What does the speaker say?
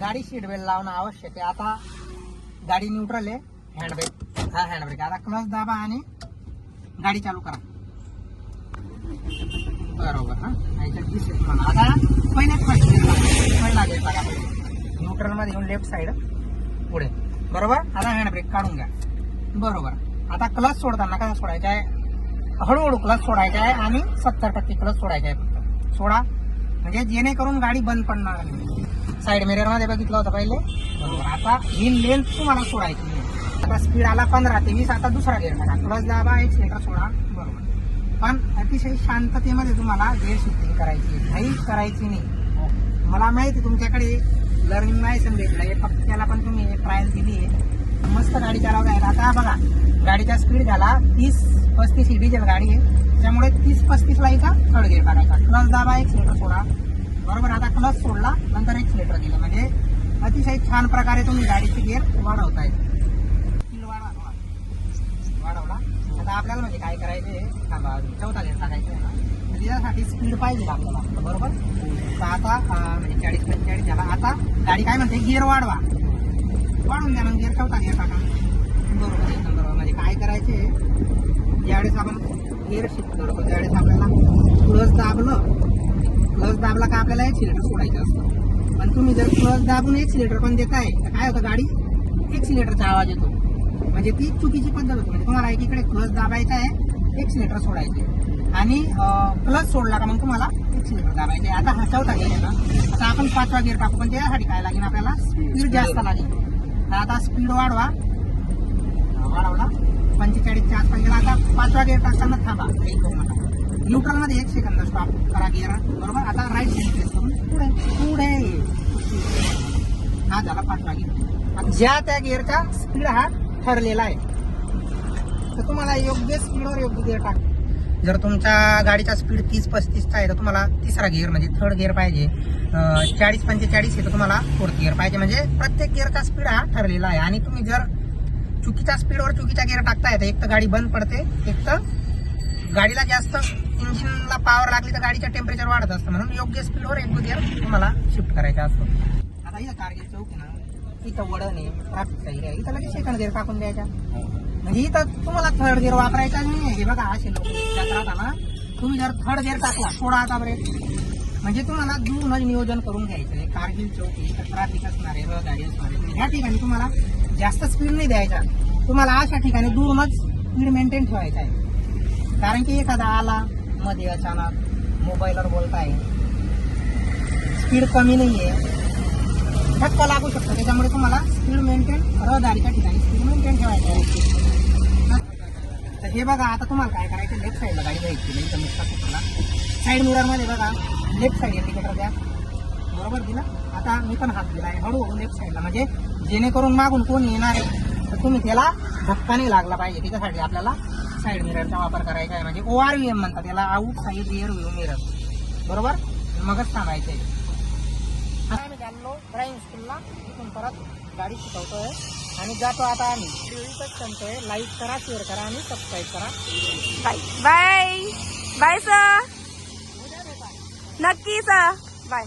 गाडी seat belt लावणं आवश्यक आहे. आता गाडी न्यूट्रल आहे. हँडब्रेक हा हँडब्रेक आता क्लच दाबा आणि गाडी चालू करा. बरोबर हा? याच्यात दिसेल तुम्हाला. आता पहिलेच पहिला गेट न्यूट्रलमध्ये येऊन लेफ्ट साइड पुढे. बरोबर? आता हँडब्रेक काढून घ्या. बरोबर. आता क्लच सोडताना कसा सोडायचा आहे? हळूहळू क्लच सोडायचा आहे आणि सत्तर टक्के क्लच सोडायचा आहे फक्त. सोडा. म्हणजे जेणेकरून गाडी बंद पडणार नाही. साईड मिररमध्ये बघितलं होतं पहिले. बरोबर. आता ही लेंथ तुम्हाला सोडायची नाही. आता स्पीड आला पंधरा ते वीस आता दुसरा गेअर टाका क्लच दाबा एक लिटर सोडा बरोबर. पण अतिशय शांततेमध्ये तुम्हाला गेअर शिफ्टिंग करायची आहे. घाई करायची नाही. हो. मला माहिती आहे तुमच्याकडे लर्निंग लायसन भेटलंय फक्त त्याला पण तुम्ही ट्रायल दिली आहे. मस्त गाडी चालवता येत आता बघा गाडीचा स्पीड झाला तीस पस्तीस ही डिझेल गाडी आहे. त्यामुळे तीस पस्तीसला इथं थर्ड गेअर टाकायचा क्लच दाबा एक सिलेटर सोडा बरोबर आता क्लच सोडला नंतर एक सिलेटर दिलं. म्हणजे अतिशय छान प्रकारे तुम्ही गाडीची गिअर वाढवताय. स्पीड वाढवा वाढवला. आता आपल्याला म्हणजे काय करायचे थांबा चौथा गेअर टाकायचं आहे ना. म्हणजे स्पीड पाहिजे आपल्याला बरोबर? तर आता म्हणजे चाळीस पंचेचाळीस झाला. आता गाडी काय म्हणते गिअर वाढवा. वाढून द्या मग गिअर चौथा गिअर टाका. बरोबर एकदम बरोबर म्हणजे काय करायचे ज्यावेळेस आपण गिअर शिफ्ट करतो त्यावेळेस आपल्याला क्लच दाबलं दाबला का आपल्याला एक सिलेटर सोडायचं असतं. पण तुम्ही जर क्लच दाबून एक सिलेटर पण देताय तर काय होतं गाडी? एक सिलेटरचा आवाज येतो. म्हणजे ती चुकीची पद्धत होती. म्हणजे तुम्हाला एकीकडे क्लच दाबायचा आहे एक सिलेटर सोडायचे आणि क्लच सोडला का मग तुम्हाला एक सिलेटर दाबायचे आता हा चौथा गेअर ना आता आपण पाचवा गेअर टाकू पण त्यासाठी काय लागेल आपल्याला? स्पीड जास्त लागेल. तर आता स्पीड वाढवा. वाढवला. पंचेचाळीसच्या आसपास गेला. आता पाचवा गेअर टाकताना थांबा. एक करू नका न्यूट्रलमध्ये एक सेकंद स्टॉप करा गिअर बरोबर? आता राईट साईड प्रेस करून पुढे पुढे. हा झाला पाचवा गिअर ज्या त्या गिअरचा स्पीड हा ठरलेला आहे. तर तुम्हाला योग्य स्पीडवर योग्य गिअर टाक. जर तुमच्या गाडीचा स्पीड तीस पस्तीसचा आहे तर तुम्हाला तिसरा गिअर म्हणजे थर्ड गिअर पाहिजे. चाळीस पंचेचाळीस आहे तर तुम्हाला फोर्थ गिअर पाहिजे. म्हणजे प्रत्येक गिअरचा स्पीड हा ठरलेला आहे. आणि तुम्ही जर चुकीच्या स्पीडवर चुकीचा गिअर टाकताय तर एक तर गाडी बंद पडते एक तर गाडीला जास्त इंजिनला पॉवर लागली तर गाडीचं टेम्परेचर वाढत असतं. म्हणून योग्य स्पीडवर एक गिअर तुम्हाला शिफ्ट करायचा असतो आता इथं कारगिल चौक ना. इथं वडण आहे ट्रॅफिकचा एरिया इथं लगेच सेकंड गिअर टाकून द्यायचा म्हणजे इथं तुम्हाला थर्ड गिअर वापरायचा नाही हे बघा असे लोक त्यात ना तुम्ही जर थर्ड गिअर टाकला सोडा आता ब्रेक म्हणजे तुम्हाला दूरनच नियोजन करून घ्यायचं आहे. कारगिल चौक इथं ट्रॅफिक असणार आहे रहदारी असणार आहे. ह्या ठिकाणी तुम्हाला जास्त स्पीड नाही द्यायचा. तुम्हाला अशा ठिकाणी दूरनच स्पीड मेंटेन ठेवायचा आहे. कारण की एखादा आला मध्ये अचानक मोबाईलवर बोलताय. स्पीड कमी नाहीये. धक्का लागू शकतो. त्याच्यामुळे तुम्हाला स्पीड मेंटेन रहदारीच्या ठिकाणी स्पीड मेंटेन ठेवायचं आहे. तर हे बघा आता तुम्हाला काय करायचं? लेफ्ट साईडला गाडी घ्यायची. नाही तर नुसता साईड मिररमध्ये बघा. लेफ्ट साईड इंडिकेटर द्या. बरोबर दिला? आता मी पण हात दिला आहे हळूहळू लेफ्ट साईडला म्हणजे जेणेकरून मागून कोण येणार आहे? तर तुम्ही त्याला धक्का नाही लागला पाहिजे. त्याच्यासाठी आपल्याला साईड मिररचा वापर करायचा आहे. म्हणजे ओ आर व्ही एम म्हणतात. त्याला outside rear view mirror बरोबर? मगच थांबायचं आहे आता आम्ही चाललो ड्रायव्हिंग स्कूलला तिथून परत गाडी शिकवतोय. आणि जातो आता आम्ही. इथंच सांगतोय लाईक करा शेअर करा आणि सबस्क्राईब करा. बाय बाय बाय सर नक्की सर बाय